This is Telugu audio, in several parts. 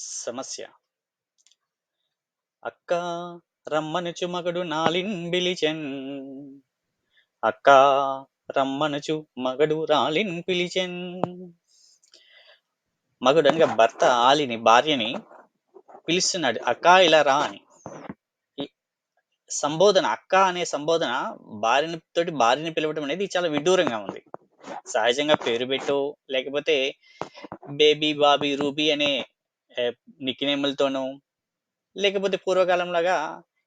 సమస్య. అక్క రమ్మనుచు మగడు నాలిన్ అక్క రమ్మనుచు మగడు రాలిన్ పిలిచెన్ మగడు అనగా భర్త ఆలిని భార్యని పిలుస్తున్నాడు. అక్క ఇలా రా అని. సంబోధన అక్క అనే సంబోధన భార్యని తోటి భార్యని పిలవడం అనేది చాలా విడ్డూరంగా ఉంది. సహజంగా పేరు పెట్టు లేకపోతే బేబీ బాబీ రూబీ అనే నిక్నేములతోనూ లేకపోతే పూర్వకాలంలాగా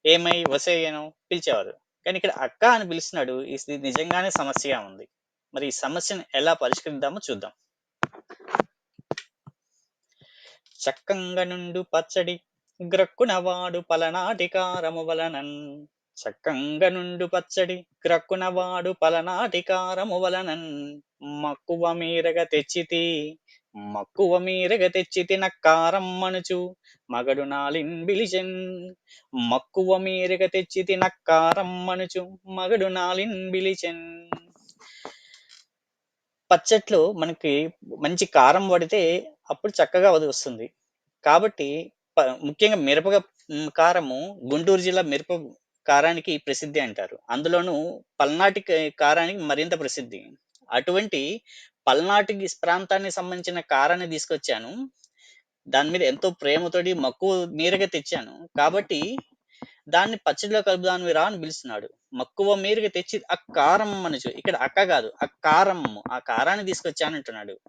ఏమై వసేయను పిలిచేవారు. కానీ ఇక్కడ అక్క అని పిలుస్తున్నాడు ఇది నిజంగానే సమస్యగా ఉంది. మరి ఈ సమస్యను ఎలా పరిష్కరిద్దామో చూద్దాం. చక్కంగా నుండు పచ్చడి గ్రక్కునవాడు పలనాటికారము వలనన్ చక్కంగా నుండు పచ్చడి గ్రక్కునవాడు పలనాటికారము వలనన్ మక్కువ మీరగ తెచ్చితి మక్కువ మీరగ తెచ్చితి కారం మనుచు మగడు నాలిన్ బిలిచెన్ మక్కువ మీరగ తెచ్చితి కారం మనుచు మగడు నాలిన్ బిలిచెన్ పచ్చట్లు మనకి మంచి కారం పడితే అప్పుడు చక్కగా అది వస్తుంది. కాబట్టి ముఖ్యంగా మిరప కారము గుంటూరు జిల్లా మిరప కారానికి ప్రసిద్ధి అంటారు. అందులోనూ పల్నాటి కారానికి మరింత ప్రసిద్ధి. అటువంటి పల్నాటి ప్రాంతానికి సంబంధించిన కారాన్ని తీసుకొచ్చాను. దాని మీద ఎంతో ప్రేమతోటి మక్కువ మీరుగా తెచ్చాను. కాబట్టి దాన్ని పచ్చడిలో కలుపుదాని రా అని పిలుస్తున్నాడు. మక్కువ మీరుగా తెచ్చి ఆ కారం మనుచు ఇక్కడ అక్క కాదు ఆ కారం ఆ కారాన్ని తీసుకొచ్చాను అంటున్నాడు.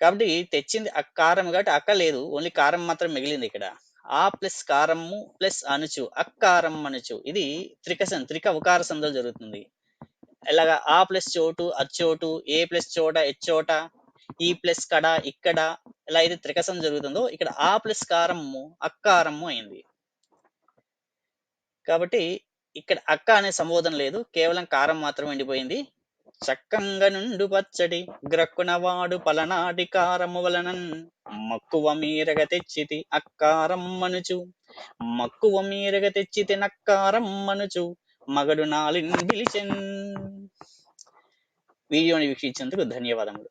కాబట్టి తెచ్చింది ఆ కారం కాబట్టి అక్క లేదు ఓన్లీ కారం మాత్రం మిగిలింది ఇక్కడ. ఆ ప్లస్ కారము ప్లస్ అనుచు అక్కారం అనుచు. ఇది త్రికసం త్రిక ఉకార సందులు జరుగుతుంది. ఇలాగ ఆ ప్లస్ చోటు అచ్చోటు ఏ ప్లస్ చోట ఎచ్చోట ఈ ప్లస్ కడ ఇక్కడ ఎలా అయితే త్రికసం జరుగుతుందో ఇక్కడ ఆ ప్లస్ కారము అక్కారము అయింది. కాబట్టి ఇక్కడ అక్క అనే సంబోధన లేదు కేవలం కారం మాత్రం ఎండిపోయింది చక్కంగా నుండు పచ్చడి గ్రక్కునవాడు పలనాటి కారము వలనన్ మక్కువ మీరగ తెచ్చితి అక్కారం మనుచు. మక్కువ మీరగ తెచ్చితి నక్కారం మనుచు మగడు నాలిన్ పిలిచెన్ వీడియోని వీక్షించేందుకు ధన్యవాదములు.